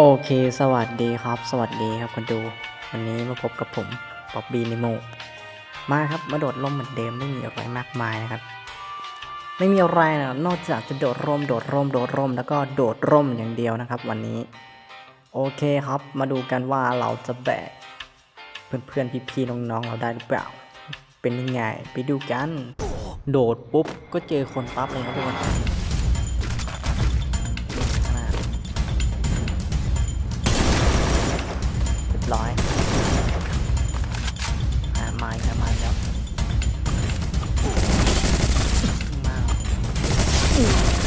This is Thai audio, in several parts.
โอเค สวัสดีครับ สวัสดีครับคนดู วันนี้มาพบกับผมป๊อบบี้นิโมมาครับ มาโดดร่มเหมือนเดิมไม่มีอะไรมากมายนะครับ ไม่มีอะไรนะนอกจากจะโดดร่ม โดดร่ม โดดร่ม แล้วก็โดดร่มอย่างเดียวนะครับ วันนี้ โอเคครับ มาดูกันว่าเราจะแบกเพื่อนๆพี่ๆน้องๆเราได้หรือเปล่า เป็นยังไง ไปดูกัน โดดปุ๊บก็เจอคนปั๊บเลยครับทุกคน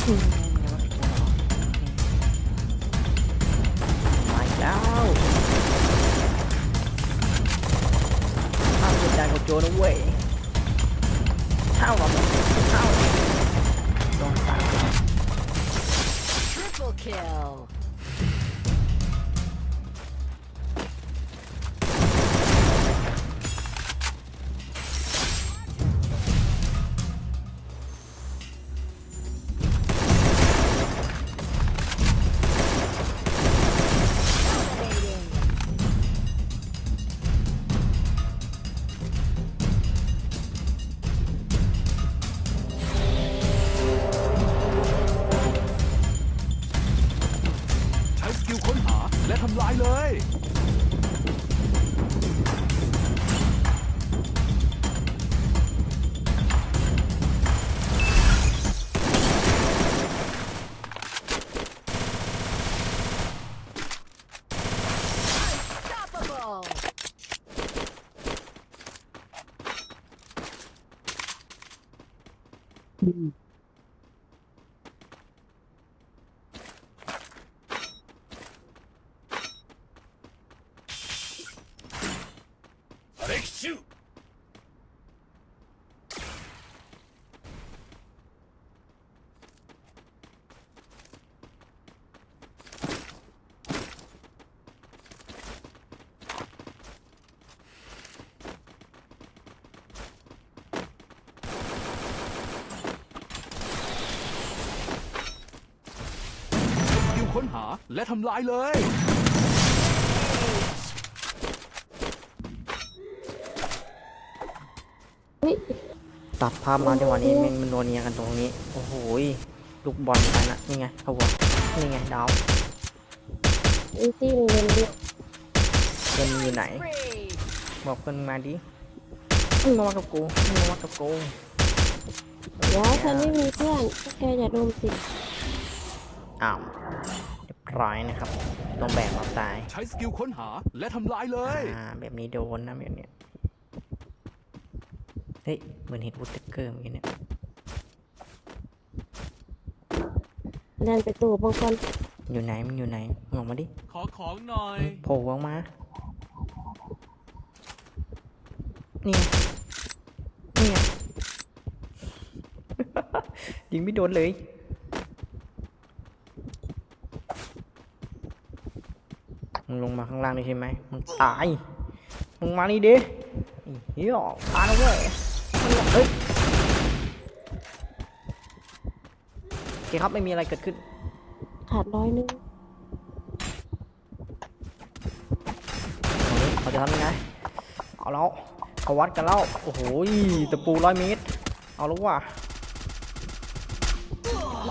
มอืมมาอีกแล้วห้ามกดดันกับโจนะเว้ยเท่ากับเท่าโดนตาม Triple kill. 歴史สกิล ค้นหาและทำลายเลย ตัดภาพมาจังหวะนี้แม่งมันโดนเนียกันตรงนี้ โอ้โหยลูกบอลกันนะนี่ไงเขาบอกนี่ไงดาวอีซี่เงินเดียวเพื่อนมึงอยู่ไหน Free. บอกเพื่อนมึงมาดิมึงมากับกูมึงมากับกูเดี๋ยวฉันไม่มีเพื่อนแกอย่าดมสิอ้าวเรียบร้อยนะครับต้องแบกเราตายใช้สกิลค้นหาและทำลายเลยอ่าแบบนี้โดนนะแบบเนี้ยเฮ้ยเหมือนเห็นวูดเตเกอร์เมื่อกี้เนี่ยเดินไปตู่บางคนอยู่ไหนมึงอยู่ไหนมึงออกมาดิขอของหน่อยโผล่ออกมา นี่ไงนี่ไงยิงไม่โดนเลย มึงลงมาข้างล่างนี่ใช่ไหมมึงตายมึงมานี่ดิไอ้เฮียตายแล้วเว้ยมันเฮ้ยโอเคครับไม่มีอะไรเกิดขึ้น ขาดร้อยนึงเขาจะทำยังไง เอาแล้วเขาวัดกันแล้ว โอ้โหยตะปูร้อยเมตร เอาแล้วว่ะ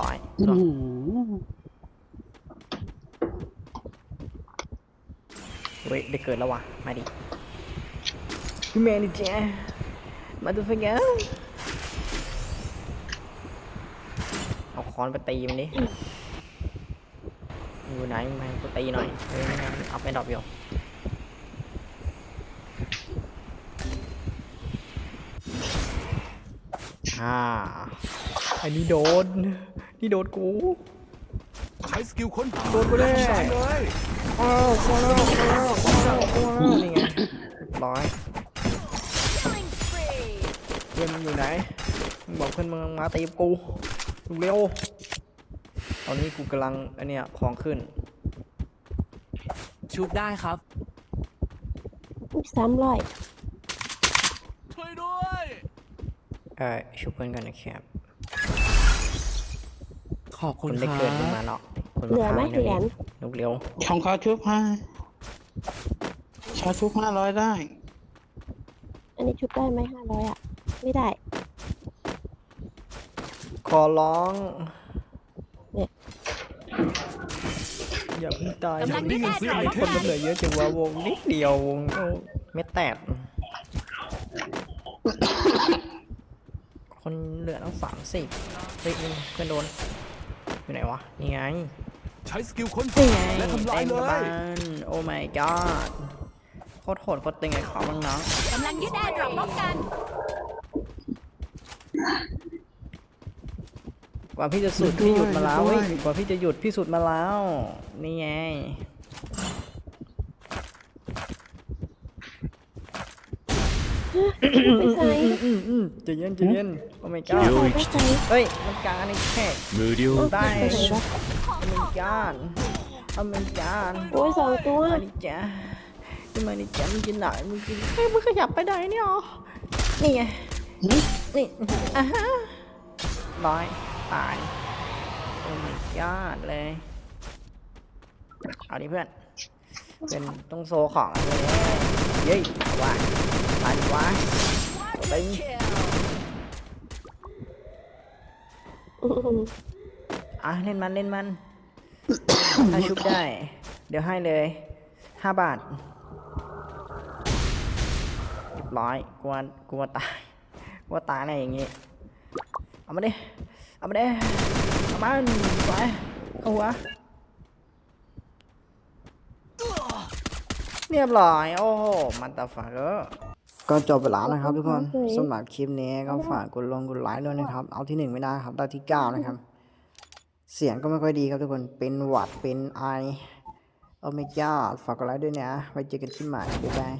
ร้อย เฮ้ยได้เกิดแล้วว่ะมาดิพี่แมนดิเจมาดูไฟเงาเอาค้อนไปตีมันดิอยู่ไหนมึงมาให้กูตีหน่อยเฮ้ยไม่งั้นเอาไปดรอปอยู่อ่าอันนี้โดน นี่โดนกูใช้สกิลค้นหาโดนไปแน่ และทำลายเลยอ้าวมาแล้วมาแล้วมาแล้วมาแล้วนี่ไงร้อยเพื่อนมึงอยู่ไหนมึงบอกเพื่อนมึงมาตีกูเร็วตอนนี้กูกำลังอันเนี้ยของขึ้น ชุบได้ครับ สามร้อยช่วยด้วยเออชุบเพื่อนกันนะครับขอบคคุณนคได้รัเกิดขึ้นมาเนาะ คนเหลือไหมเหรียญลุกเร็วของเขาชุบให้ชาชุบห้าร้อยได้ อันนี้ชุบได้ไหมห้าร้อยอะ ไม่ได้ ขอร้องเนี่ยอย่าเพิ่งตายกำลังจะได้กลับทำไมมาคนมันเหลือเยอะจังวะวงนิดเดียววงก็เม็ดแตกคนเหลือตั้งสามสิบเฮ้ยมึงเพื่อนโดนอยู่ไหนวะ นี่ไง ใช้สกิลค้นนี่หาไงและทำลายเต็มเลกระบาย ลโอ้ my god โคตรโหดโคตรตึงไอ้เขาบ้างน้องกำลังยึดแอร์ดรอปป้องกัน กว่าพี่จะสุดพี่หยุดมาแล้วเว้ยกว่าพี่จะหยุดพี่สุดมาแล้ว นี่ไงไปใส่อืมอืมอืมใจะเย็นใจะเย็นโอ้ my ใส่ god ไปใส่เฮ้ย มันกลางไอ้แค่無料ได้ไปใส่วะอเมริกันอเมริกันโอ้ยสองตัวมาดิจ้าขึ้นมาดิจ้ามึงกินไหนมึงกินเฮ้ยมึงขยับไปไหนเนี่ยอ๋อนี่ไงนี่อะฮะร้อยตายโอ้ my god เลย เอาดิเพื่อน เป็นต้องโซของอะไรเลยเย้ยว่าตายดิวะตึง kill อื้อหืออะเล่นมันเล่นมัน ถ้าชุบได้ เดี๋ยวให้เลยห้าบาทเรียบร้อยกลัวกลัวตายกลัวตายแน่อย่างงี้ เอามาดิ เอามาดิ เอามาไปเอาหัวเรียบร้อย โอ้โห มันตาฝากเออก็จบไปแล้วนะครับทุกคนสำหรับคลิปนี้ก็ฝากกดลงกดไลค์ด้วยนะครับ เอาที่หนึ่งไม่ได้ครับ ได้ที่เก้านะครับ เสียงก็ไม่ค่อยดีครับทุกคน เป็นหวัด เป็นไอโอเมก้าฝากกดไลค์ด้วยนะ ไว้เจอกันที่ใหม่บ๊ายบาย